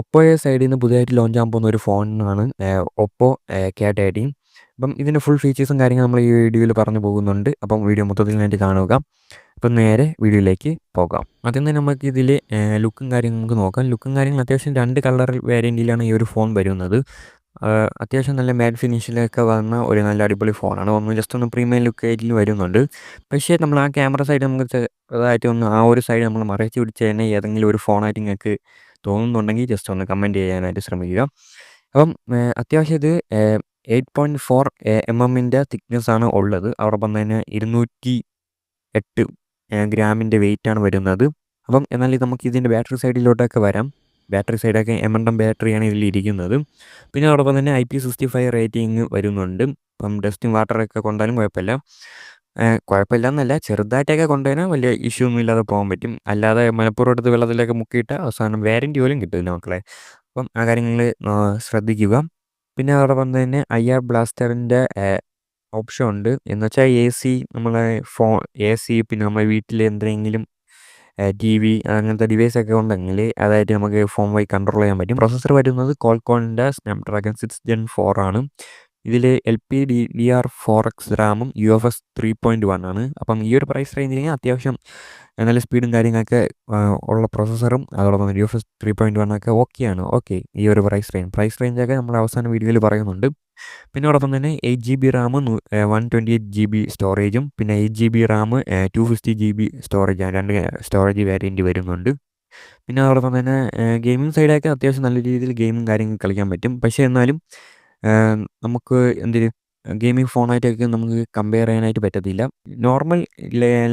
ഒപ്പോയെ സൈഡിൽ നിന്ന് പുതിയതായിട്ട് ലോഞ്ച് ആകാൻ പോകുന്ന ഒരു ഫോണാണ് ഒപ്പോ കെ തേർട്ടീൻ അപ്പം ഇതിന്റെ ഫുൾ ഫീച്ചേഴ്സും കാര്യങ്ങളും നമ്മൾ ഈ വീഡിയോയിൽ പറഞ്ഞു പോകുന്നുണ്ട്. അപ്പം വീഡിയോ മൊത്തത്തിൽ വേണ്ടി കാണുക. അപ്പം നേരെ വീഡിയോയിലേക്ക് പോകാം. ആദ്യം തന്നെ നമുക്ക് ഇതിൽ ലുക്കും കാര്യങ്ങളും നമുക്ക് നോക്കാം. ലുക്കും കാര്യങ്ങളും അത്യാവശ്യം രണ്ട് കളർ വേരിയന്റിലാണ് ഈ ഒരു ഫോൺ വരുന്നത്. അത്യാവശ്യം നല്ല മാറ്റ് ഫിനിഷിലൊക്കെ വന്ന ഒരു നല്ല അടിപൊളി ഫോണാണ്. ഒന്ന് ജസ്റ്റ് ഒന്ന് പ്രീമിയം ലുക്ക് ആയിട്ട് വരുന്നുണ്ട്. പക്ഷേ നമ്മൾ ആ ക്യാമറ സൈഡ് നമുക്ക് ചെറുതായിട്ട് ഒന്ന് ആ ഒരു സൈഡ് നമ്മൾ മറച്ചു പിടിച്ച് തന്നെ ഏതെങ്കിലും ഒരു ഫോണായിട്ട് നിങ്ങൾക്ക് തോന്നുന്നുണ്ടെങ്കിൽ ജസ്റ്റ് ഒന്ന് കമന്റ് ചെയ്യാനായിട്ട് ശ്രമിക്കുക. അപ്പം അത്യാവശ്യം ഇത് എയ്റ്റ് പോയിന്റ് ഫോർ എം എമ്മിന്റെ തിക്നെസ് ആണ് ഉള്ളത്. അതോടൊപ്പം തന്നെ ഇരുന്നൂറ്റി എട്ട് ഗ്രാമിന്റെ വെയിറ്റാണ് വരുന്നത്. അപ്പം എന്നാൽ ഇത് നമുക്ക് ഇതിന്റെ ബാറ്ററി സൈഡിലോട്ടൊക്കെ വരാം. ബാറ്ററി സൈഡൊക്കെ എം എൻ എം ബാറ്ററിയാണ് ഇതിൽ ഇരിക്കുന്നത്. പിന്നെ അതോടൊപ്പം തന്നെ I P sixty five rating വരുന്നുണ്ട്. ഇപ്പം ഡസ്റ്റിംഗ് വാട്ടറൊക്കെ കൊണ്ടാലും കുഴപ്പമില്ല. കുഴപ്പമില്ല എന്നല്ല ചെറുതായിട്ടൊക്കെ കൊണ്ടുപോയാൽ വലിയ ഇഷ്യൂ ഒന്നും ഇല്ലാതെ പോകാൻ പറ്റും. അല്ലാതെ മലപ്പുറം എടുത്ത് വെള്ളത്തിലൊക്കെ മുക്കിയിട്ട് അവസാനം വാരന്റി പോലും കിട്ടില്ല മക്കളെ. അപ്പം ആ കാര്യങ്ങൾ ശ്രദ്ധിക്കുക. പിന്നെ അതോടൊപ്പം തന്നെ ഐ ആർ ബ്ലാസ്റ്ററിന്റെ ഓപ്ഷൻ ഉണ്ട്. എന്ന് വെച്ചാൽ എ സി നമ്മളെ ഫോൺ എ സി പിന്നെ നമ്മുടെ വീട്ടിൽ എന്തെങ്കിലും ടി വി അങ്ങനത്തെ ഡിവൈസ് ഒക്കെ ഉണ്ടെങ്കിൽ അതായിട്ട് നമുക്ക് ഫോൺ വഴി കൺട്രോൾ ചെയ്യാൻ പറ്റും. പ്രൊസസ്സർ വരുന്നത് കോൾക്കോണിന്റെ സ്നാപ്ഡ്രാഗൺ സിക്സ് ജെൻ ഫോർ ആണ്. ഇതിൽ L P D D R four X റാമും U F S three point one ആണ്. അപ്പം ഈ ഒരു പ്രൈസ് റേഞ്ചിൽ അത്യാവശ്യം നല്ല സ്പീഡും കാര്യങ്ങളൊക്കെ ഉള്ള പ്രോസസ്സറും അതോടൊപ്പം U F S three point one ഒക്കെ ഓക്കെയാണ് ഓക്കെ ഈ ഒരു പ്രൈസ് റേഞ്ച് പ്രൈസ് റേഞ്ചൊക്കെ നമ്മൾ അവസാന വീഡിയോയിൽ പറയുന്നുണ്ട്. പിന്നെ അതോടൊപ്പം തന്നെ eight G B RAM one twenty eight G B സ്റ്റോറേജും പിന്നെ eight G B RAM two fifty G B storage രണ്ട് സ്റ്റോറേജ് വേരിയന്റ് വരുന്നുണ്ട്. പിന്നെ അതോടൊപ്പം തന്നെ ഗെയിമിംഗ് സൈഡൊക്കെ അത്യാവശ്യം നല്ല രീതിയിൽ ഗെയിമും കാര്യങ്ങളും കളിക്കാൻ പറ്റും. പക്ഷേ എന്നാലും നമുക്ക് എന്തിന്? ഗെയിമിംഗ് ഫോണായിട്ടൊക്കെ നമുക്ക് കമ്പയർ ചെയ്യാനായിട്ട് പറ്റത്തില്ല. നോർമൽ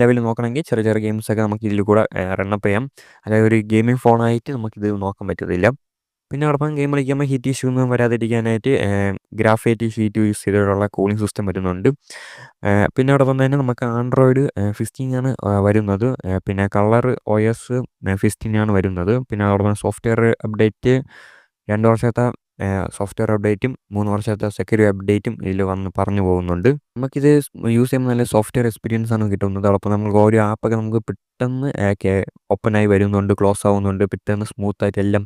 ലെവലിൽ നോക്കണമെങ്കിൽ ചെറിയ ചെറിയ ഗെയിംസൊക്കെ നമുക്ക് ഇതിൽ കൂടെ റണ്ണപ്പ് ചെയ്യാം. അതായത് ഒരു ഗെയിമിംഗ് ഫോണായിട്ട് നമുക്കിത് നോക്കാൻ പറ്റത്തില്ല. പിന്നെ അതോടൊപ്പം ഗെയിം കളിക്കുമ്പോൾ ഹീറ്റ് ഇഷ്യൂ ഒന്നും വരാതിരിക്കാനായിട്ട് ഗ്രാഫൈറ്റ് ഷീറ്റ് യൂസ് ചെയ്തിട്ടുള്ള കൂളിംഗ് സിസ്റ്റം വരുന്നുണ്ട്. പിന്നെ അതോടൊപ്പം തന്നെ നമുക്ക് ആൻഡ്രോയിഡ് ഫിഫ്റ്റീൻ ആണ് വരുന്നത്. പിന്നെ കളർ ഒ എസ് ഫിഫ്റ്റീൻ ആണ് വരുന്നത്. പിന്നെ അതോടൊപ്പം സോഫ്റ്റ്വെയർ അപ്ഡേറ്റ് രണ്ട് വർഷത്തെ സോഫ്റ്റ്വെയർ അപ്ഡേറ്റും മൂന്ന് വർഷത്തെ സെക്യൂരിറ്റി അപ്ഡേറ്റും ഇതിൽ വന്ന് പറഞ്ഞു പോകുന്നുണ്ട്. നമുക്കിത് യൂസ് ചെയ്യുമ്പോൾ നല്ല സോഫ്റ്റ്വെയർ എക്സ്പീരിയൻസ് ആണ് കിട്ടുന്നത്. അപ്പോൾ നമുക്ക് ഓരോ ആപ്പൊക്കെ നമുക്ക് പെട്ടെന്ന് ഓപ്പണായി വരുന്നുണ്ട് ക്ലോസ് ആവുന്നുണ്ട് പെട്ടെന്ന് സ്മൂത്ത് ആയിട്ട് എല്ലാം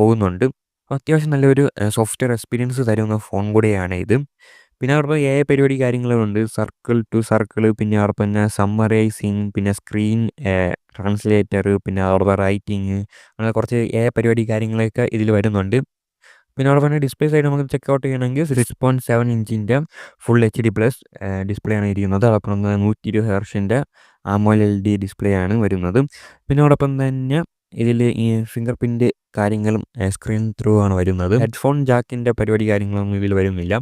പോകുന്നുണ്ട്. അത്യാവശ്യം നല്ലൊരു സോഫ്റ്റ്വെയർ എക്സ്പീരിയൻസ് തരുന്ന ഫോൺ കൂടെയാണ് ഇത്. പിന്നെ അവരുടെ എ പരിപാടി കാര്യങ്ങളുണ്ട്. സർക്കിൾ ടു സർക്കിൾ പിന്നെ അവർ തന്നെ സമ്മറൈസിങ് പിന്നെ സ്ക്രീൻ ട്രാൻസ്ലേറ്റർ പിന്നെ അവരുടെ റൈറ്റിങ് അങ്ങനെ കുറച്ച് എ പരിപാടി കാര്യങ്ങളൊക്കെ ഇതിൽ വരുന്നുണ്ട്. പിന്നെ അവിടെ തന്നെ ഡിസ്പ്ലേ സൈഡ് നമുക്ക് ചെക്ക് ഔട്ട് ചെയ്യണമെങ്കിൽ six point seven ഇഞ്ചിന്റെ full H D plus display ആണ് ഇരിക്കുന്നത്. അതോടൊപ്പം നൂറ്റി ഇരുപത് ഹെർഷിന്റെ ആമോൽ എൽ ഡി ഡിസ്പ്ലേ ആണ് വരുന്നത്. പിന്നെ അതോടൊപ്പം തന്നെ ഇതിൽ ഈ ഫിംഗർ പ്രിന്റ് കാര്യങ്ങളും സ്ക്രീൻ ത്രൂ ആണ് വരുന്നത്. ഹെഡ്ഫോൺ ജാക്കിന്റെ പരിപാടി കാര്യങ്ങളൊന്നും ഇതിൽ വരുന്നില്ല.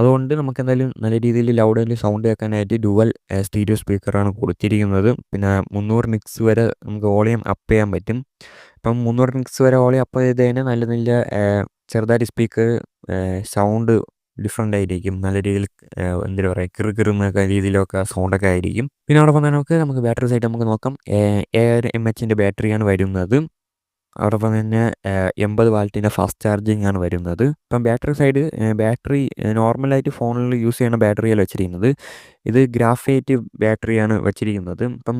അതുകൊണ്ട് നമുക്ക് എന്തായാലും നല്ല രീതിയിൽ ലൗഡിൽ സൗണ്ട് കേൾക്കാനായിട്ട് ഡുവൽ സ്റ്റീരിയോ സ്പീക്കറാണ് കൊടുത്തിരിക്കുന്നത്. പിന്നെ മുന്നൂറ് മിക്സ് വരെ നമുക്ക് വോളിയം അപ്പ് ചെയ്യാൻ പറ്റും. ഇപ്പം മുന്നൂറ് നിക്സ് വരെ ഓളി അപ്പോൾ കഴിഞ്ഞാൽ നല്ല നല്ല ചെറുതായിട്ട് സ്പീക്കർ സൗണ്ട് ഡിഫറെന്റ് ആയിരിക്കും. നല്ല രീതിയിൽ എന്താ പറയുക കിറു കിറുന്നൊക്കെ രീതിയിലൊക്കെ സൗണ്ടൊക്കെ ആയിരിക്കും. പിന്നെ അവിടെ വന്നാൽ നമുക്ക് നമുക്ക് ബാറ്ററി സൈഡ് നമുക്ക് നോക്കാം. ഏഴര എം എച്ചിന്റെ ബാറ്ററിയാണ് വരുന്നത്. അതോടൊപ്പം തന്നെ എൺപത് വാൾട്ടിന്റെ ഫാസ്റ്റ് ചാർജിങ് ആണ് വരുന്നത്. ഇപ്പം ബാറ്ററി സൈഡ് ബാറ്ററി നോർമലായിട്ട് ഫോണിൽ യൂസ് ചെയ്യുന്ന ബാറ്ററിയല്ല വെച്ചിരിക്കുന്നത്. ഇത് ഗ്രാഫൈറ്റ് ബാറ്ററിയാണ് വെച്ചിരിക്കുന്നത്. ഇപ്പം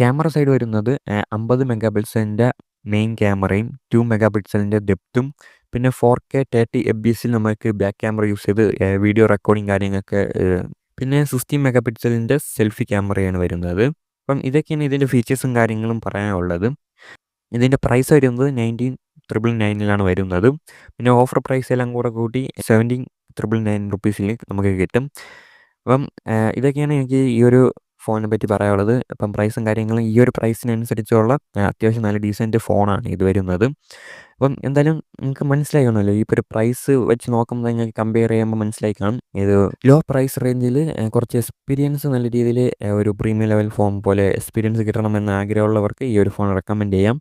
ക്യാമറ സൈഡ് വരുന്നത് അമ്പത് മെഗാ പിക്സലിന്റെ മെയിൻ ക്യാമറയും ടു മെഗാ പിക്സലിന്റെ ഡെപ്തും പിന്നെ four K thirty F P എസിൽ നമുക്ക് ബാക്ക് ക്യാമറ യൂസ് ചെയ്ത് വീഡിയോ റെക്കോർഡിങ് കാര്യങ്ങളൊക്കെ പിന്നെ സിക്സ്റ്റീൻ മെഗാ പിക്സലിന്റെ സെൽഫി ക്യാമറയാണ് വരുന്നത്. അപ്പം ഇതൊക്കെയാണ് ഇതിന്റെ ഫീച്ചേഴ്സും കാര്യങ്ങളും പറയാനുള്ളത്. ഇതിന്റെ പ്രൈസ് വരുന്നത് നയന്റീൻ ട്രിപ്പിൾ നയനിലാണ് വരുന്നത്. പിന്നെ ഓഫർ പ്രൈസ് എല്ലാം കൂടെ കൂട്ടി സെവന്റീൻ ട്രിപ്പിൾ നയൻ റുപ്പീസിൽ നമുക്ക് കിട്ടും. അപ്പം ഇതൊക്കെയാണ് എനിക്ക് ഈ ഒരു ഫോണിനെ പറ്റി പറയാനുള്ളത്. അപ്പം പ്രൈസും കാര്യങ്ങളും ഈ ഒരു പ്രൈസിനനുസരിച്ചുള്ള അത്യാവശ്യം നല്ല ഡീസന്റ് ഫോണാണ് ഇത് വരുന്നത്. അപ്പം എന്തായാലും നിങ്ങൾക്ക് മനസ്സിലായി ഇപ്പോൾ ഒരു പ്രൈസ് വെച്ച് നോക്കുമ്പോൾ നിങ്ങൾക്ക് കമ്പയർ ചെയ്യുമ്പോൾ മനസ്സിലായി കാണും ഇത് ലോ പ്രൈസ് റേഞ്ചിൽ കുറച്ച് എക്സ്പീരിയൻസ് നല്ല രീതിയിൽ ഒരു പ്രീമിയം ലെവൽ ഫോൺ പോലെ എക്സ്പീരിയൻസ് കിട്ടണമെന്ന് ആഗ്രഹമുള്ളവർക്ക് ഈ ഒരു ഫോൺ റെക്കമെൻഡ് ചെയ്യാം.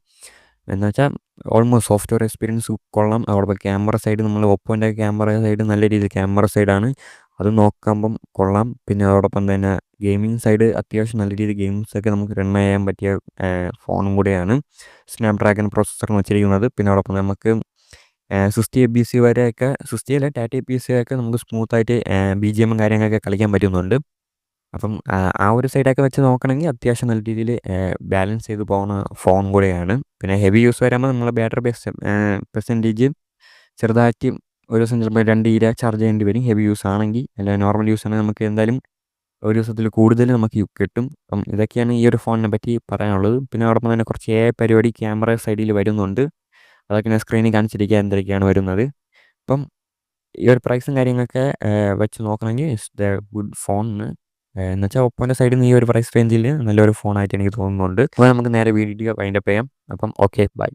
എന്ന് വെച്ചാൽ ഓൾമോസ്റ്റ് സോഫ്റ്റ്വെയർ എക്സ്പീരിയൻസ് കൊള്ളാം. അവിടെ ക്യാമറ സൈഡ് നമ്മൾ ഒപ്പോന്റെ ക്യാമറ സൈഡ് നല്ല രീതിയിൽ ക്യാമറ സൈഡാണ് അത് നോക്കുമ്പം കൊള്ളാം. പിന്നെ അതോടൊപ്പം തന്നെ ഗെയിമിംഗ് സൈഡ് അത്യാവശ്യം നല്ല രീതിയിൽ ഗെയിംസൊക്കെ നമുക്ക് റൺ ചെയ്യാൻ പറ്റിയ ഫോണും കൂടെയാണ്. സ്നാപ് ഡ്രാഗൺ പ്രോസസ്സർ വെച്ചിരിക്കുന്നത്. പിന്നെ അതോടൊപ്പം നമുക്ക് സിക്സ്റ്റി എ ബി സി വരെയൊക്കെ സിക്സ്റ്റി അല്ല ടാറ്റ എ ബി സി ഒക്കെ നമുക്ക് സ്മൂത്തായിട്ട് ബി ജി എമ്മും കാര്യങ്ങളൊക്കെ കളിക്കാൻ പറ്റുന്നുണ്ട്. അപ്പം ആ ഒരു സൈഡൊക്കെ വെച്ച് നോക്കണമെങ്കിൽ അത്യാവശ്യം നല്ല രീതിയിൽ ബാലൻസ് ചെയ്ത് പോകുന്ന ഫോൺ കൂടെയാണ്. പിന്നെ ഹെവി യൂസ് വരുമ്പോൾ നമ്മളെ ബാറ്ററി പെർസെന്റേജ് ചെറുതായിട്ട് ഒരു ദിവസം ചിലപ്പോൾ രണ്ട് ഈര ചാർജ് ചെയ്യേണ്ടി വരും. ഹെവി യൂസ് ആണെങ്കിൽ അല്ല നോർമൽ യൂസ് ആണെങ്കിൽ നമുക്ക് എന്തായാലും ഒരു ദിവസത്തിൽ കൂടുതൽ നമുക്ക് കിട്ടും. അപ്പം ഇതൊക്കെയാണ് ഈ ഒരു ഫോണിനെ പറ്റി പറയാനുള്ളത്. പിന്നെ അതോടൊപ്പം തന്നെ കുറച്ച് ഏ പരിപാടി ക്യാമറ സൈഡിൽ വരുന്നുണ്ട്. അതൊക്കെ ഞാൻ സ്ക്രീനിൽ കാണിച്ചിരിക്കുക എന്തൊക്കെയാണ് വരുന്നത്. അപ്പം ഈ ഒരു പ്രൈസും കാര്യങ്ങളൊക്കെ വെച്ച് നോക്കണമെങ്കിൽ ഇറ്റ്സ് ദ ഗുഡ് ഫോണിന് എന്ന് വെച്ചാൽ ഒപ്പോന്റെ സൈഡിൽ നിന്ന് ഈ ഒരു പ്രൈസ് റേഞ്ചിൽ നല്ലൊരു ഫോണായിട്ട് എനിക്ക് തോന്നുന്നുണ്ട്. അപ്പോൾ നമുക്ക് നേരെ വീഡിയോ വൈൻഡപ്പ് ചെയ്യാം. അപ്പം ഓക്കെ ബൈ